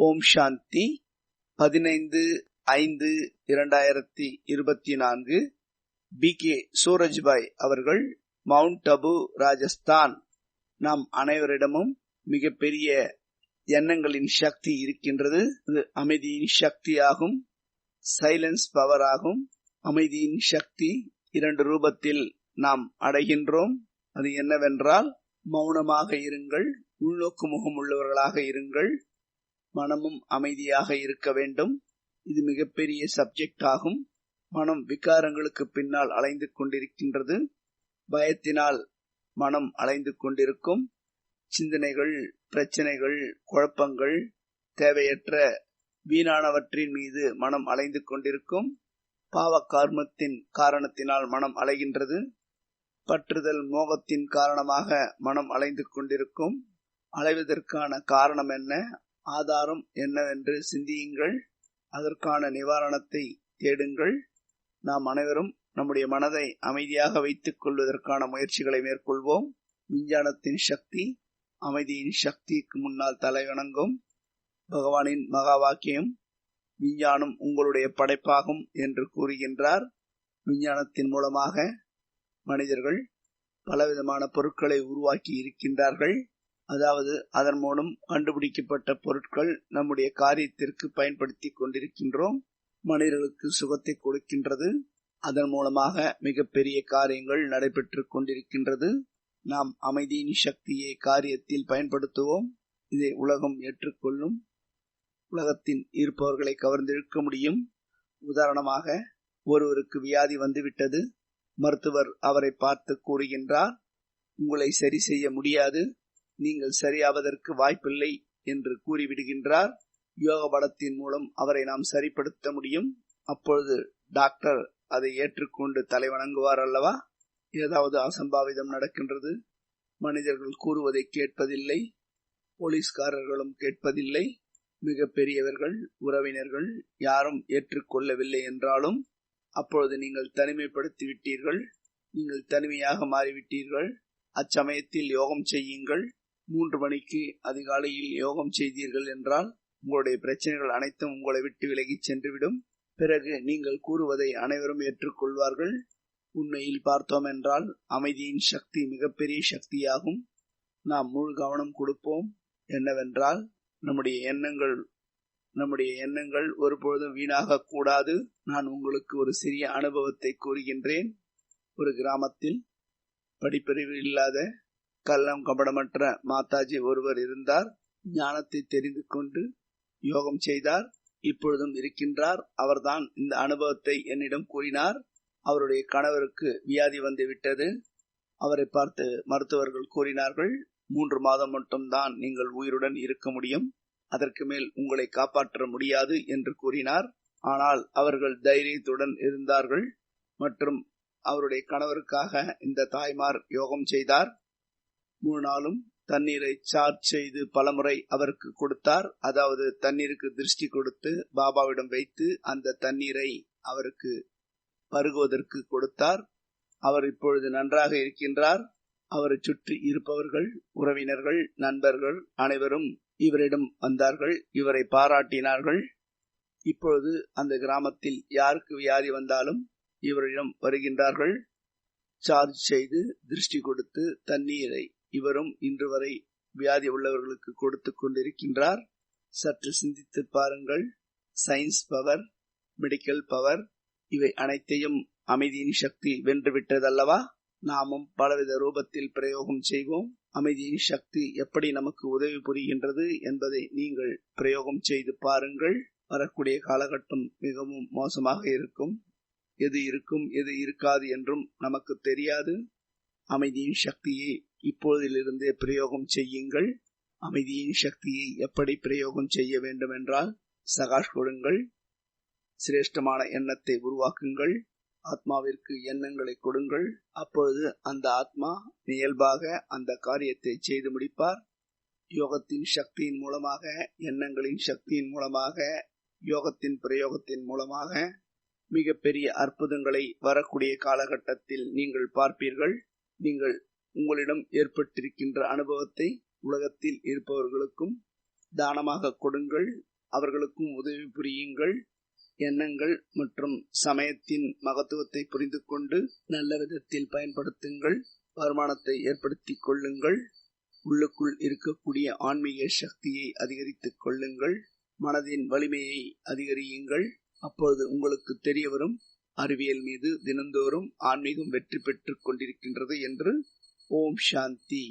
ஓம் சாந்தி. பதினைந்து ஐந்து இரண்டாயிரத்தி இருபத்தி நான்கு. பி. கே. சூரஜ்பாய் அவர்கள் மவுண்ட் அபு ராஜஸ்தான். நாம் அனைவரிடமும் மிகப்பெரிய எண்ணங்களின் சக்தி இருக்கின்றது. இது அமைதியின் சக்தியாகும் சைலன்ஸ் பவர் ஆகும். அமைதியின் சக்தி இரண்டு ரூபத்தில் நாம் அடைகின்றோம். அது என்னவென்றால் மௌனமாக இருங்கள் உள்நோக்கு முகம் உள்ளவர்களாக இருங்கள். மனமும் அமைதியாக இருக்க வேண்டும். இது மிகப்பெரிய சப்ஜெக்ட் ஆகும். மனம் விகாரங்களுக்கு பின்னால் அலைந்து கொண்டிருக்கின்றது. பயத்தினால் மனம் அலைந்து கொண்டிருக்கும். சிந்தனைகள் பிரச்சனைகள் குழப்பங்கள் தேவையற்ற வீணானவற்றின் மீது மனம் அலைந்து கொண்டிருக்கும். பாவ கர்மத்தின் காரணத்தினால் மனம் அலைகின்றது. பற்றுதல் மோகத்தின் காரணமாக மனம் அலைந்து கொண்டிருக்கும். அலைவதற்கான காரணம் என்ன? ஆதாரம் என்னவென்று சிந்தியுங்கள். அதற்கான நிவாரணத்தை தேடுங்கள். நாம் அனைவரும் நம்முடைய மனதை அமைதியாக வைத்துக் கொள்வதற்கான முயற்சிகளை மேற்கொள்வோம். விஞ்ஞானத்தின் சக்தி அமைதியின் சக்திக்கு முன்னால் தலைவணங்கும். பகவானின் மகா வாக்கியம் விஞ்ஞானம் உங்களுடைய படைப்பாகும் என்று கூறுகின்றார். விஞ்ஞானத்தின் மூலமாக மனிதர்கள் பலவிதமான பொருட்களை உருவாக்கி இருக்கின்றார்கள். அதாவது அதன் மூலம் கண்டுபிடிக்கப்பட்ட பொருட்கள் நம்முடைய காரியத்திற்கு பயன்படுத்தி கொண்டிருக்கின்றோம். மனிதர்களுக்கு சுகத்தை கொடுக்கின்றது. அதன் மூலமாக மிகப்பெரிய காரியங்கள் நடைபெற்று கொண்டிருக்கின்றது. நாம் அமைதியின் சக்தியை காரியத்தில் பயன்படுத்துவோம். இதை உலகம் ஏற்றுக்கொள்ளும். உலகத்தின் இருப்பவர்களை கவர்ந்திழுக்க முடியும். உதாரணமாக ஒருவருக்கு வியாதி வந்துவிட்டது. மருத்துவர் அவரை பார்த்து கூறுகின்றார் உங்களை சரி செய்ய முடியாது. நீங்கள் சரியாவதற்கு வாய்ப்பில்லை என்று கூறிவிடுகின்றார். யோக பலத்தின் மூலம் அவரை நாம் சரிப்படுத்த முடியும். அப்பொழுது டாக்டர் அதை ஏற்றுக்கொண்டு தலைவணங்குவார் அல்லவா? ஏதாவது அசம்பாவிதம் நடக்கின்றது. மனிதர்கள் கூறுவதை கேட்பதில்லை. போலீஸ்காரர்களும் கேட்பதில்லை. மிக பெரியவர்கள் உறவினர்கள் யாரும் ஏற்றுக்கொள்ளவில்லை என்றாலும் அப்பொழுது நீங்கள் தனிமைப்படுத்தி விட்டீர்கள் நீங்கள் தனிமையாக மாறிவிட்டீர்கள். அச்சமயத்தில் யோகம் செய்யுங்கள். மூன்று மணிக்கு அதிகாலையில் யோகம் செய்தீர்கள் என்றால் உங்களுடைய பிரச்சனைகள் அனைத்தும் உங்களை விட்டு விலகி சென்றுவிடும். பிறகு நீங்கள் கூறுவதை அனைவரும் ஏற்றுக்கொள்வார்கள். உண்மையில் பார்த்தோம் என்றால் அமைதியின் சக்தி மிகப்பெரிய சக்தியாகும். நாம் முழு கவனம் கொடுப்போம். என்னவென்றால் நம்முடைய எண்ணங்கள் நம்முடைய எண்ணங்கள் ஒருபொழுதும் வீணாக கூடாது நான் உங்களுக்கு ஒரு சிறிய அனுபவத்தை கூறுகின்றேன். ஒரு கிராமத்தில் படிப்பறிவு இல்லாத கள்ளம் கபடமற்ற மாதாஜி ஒருவர் இருந்தார். ஞானத்தை தெரிந்து கொண்டு யோகம் செய்தார். இப்பொழுதும் இருக்கின்றார். அவர்தான் இந்த அனுபவத்தை என்னிடம் கூறினார். அவருடைய கணவருக்கு வியாதி வந்து விட்டது அவரை பார்த்து மருத்துவர்கள் கூறினார்கள் மூன்று மாதம் மட்டும்தான் நீங்கள் உயிருடன் இருக்க முடியும். அதற்கு மேல் உங்களை காப்பாற்ற முடியாது என்று கூறினார். ஆனால் அவர்கள் தைரியத்துடன் இருந்தார்கள். மற்றும் அவருடைய கணவருக்காக இந்த தாய்மார் யோகம் செய்தார். மூணு நாளும் தண்ணீரை சார்ஜ் செய்து பலமுறை அவருக்கு கொடுத்தார். அதாவது தண்ணீருக்கு திருஷ்டி கொடுத்து பாபாவிடம் வைத்து அந்த தண்ணீரை அவருக்கு பருகுவதற்கு கொடுத்தார். அவர் இப்பொழுது நன்றாக இருக்கின்றார். அவரை சுற்றி இருப்பவர்கள் உறவினர்கள் நண்பர்கள் அனைவரும் இவரிடம் வந்தார்கள். இவரை பாராட்டினார்கள். இப்பொழுது அந்த கிராமத்தில் யாருக்கு வியாதி வந்தாலும் இவரிடம் வருகின்றார்கள். சார்ஜ் செய்து திருஷ்டி கொடுத்து தண்ணீரை இவரும் இன்று வரை வியாதி உள்ளவர்களுக்கு கொடுத்து கொண்டிருக்கின்றார். சற்று சிந்தித்து பாருங்கள். சயின்ஸ் பவர் மெடிக்கல் பவர் இவை அனைத்தையும் அமைதியின் சக்தி வென்றுவிட்டதல்லவா நாமும் பலவித ரூபத்தில் பிரயோகம் செய்வோம். அமைதியின் சக்தி எப்படி நமக்கு உதவி புரிகின்றது என்பதை நீங்கள் பிரயோகம் செய்து பாருங்கள். வரக்கூடிய காலகட்டம் மிகவும் மோசமாக இருக்கும். எது இருக்கும் எது இருக்காது என்றும் நமக்கு தெரியாது. அமைதியின் சக்தியை இப்பொழுதிலிருந்தே பிரயோகம் செய்யுங்கள். அமைதியின் சக்தியை எப்படி பிரயோகம் செய்ய வேண்டும் என்றால் சகாஷ் கொடுங்கள். சிரேஷ்டமான எண்ணத்தை உருவாக்குங்கள். ஆத்மாவிற்கு எண்ணங்களை கொடுங்கள். அப்பொழுது அந்த ஆத்மா இயல்பாக அந்த காரியத்தை செய்து முடிப்பார். யோகத்தின் சக்தியின் மூலமாக எண்ணங்களின் சக்தியின் மூலமாக யோகத்தின் பிரயோகத்தின் மூலமாக மிகப்பெரிய அற்புதங்களை வரக்கூடிய காலகட்டத்தில் நீங்கள் பார்ப்பீர்கள். நீங்கள் உங்களிடம் ஏற்பட்டிருக்கின்ற அனுபவத்தை உலகத்தில் இருப்பவர்களுக்கும் தானமாக கொடுங்கள் அவர்களுக்கும் உதவி புரியுங்கள். எண்ணங்கள் மற்றும் சமயத்தின் மகத்துவத்தை புரிந்து கொண்டு நல்ல விதத்தில் பயன்படுத்துங்கள். வருமானத்தை ஏற்படுத்திக் கொள்ளுங்கள். உள்ளுக்குள் இருக்கக்கூடிய ஆன்மீக சக்தியை அதிகரித்துக் கொள்ளுங்கள். மனதின் வலிமையை அதிகரியுங்கள். அப்பொழுது உங்களுக்கு தெரிய வரும் அறிவியல் மீது தினந்தோறும் ஆன்மீகம் வெற்றி பெற்றுக் கொண்டிருக்கின்றது என்று ஓம் சாந்தி.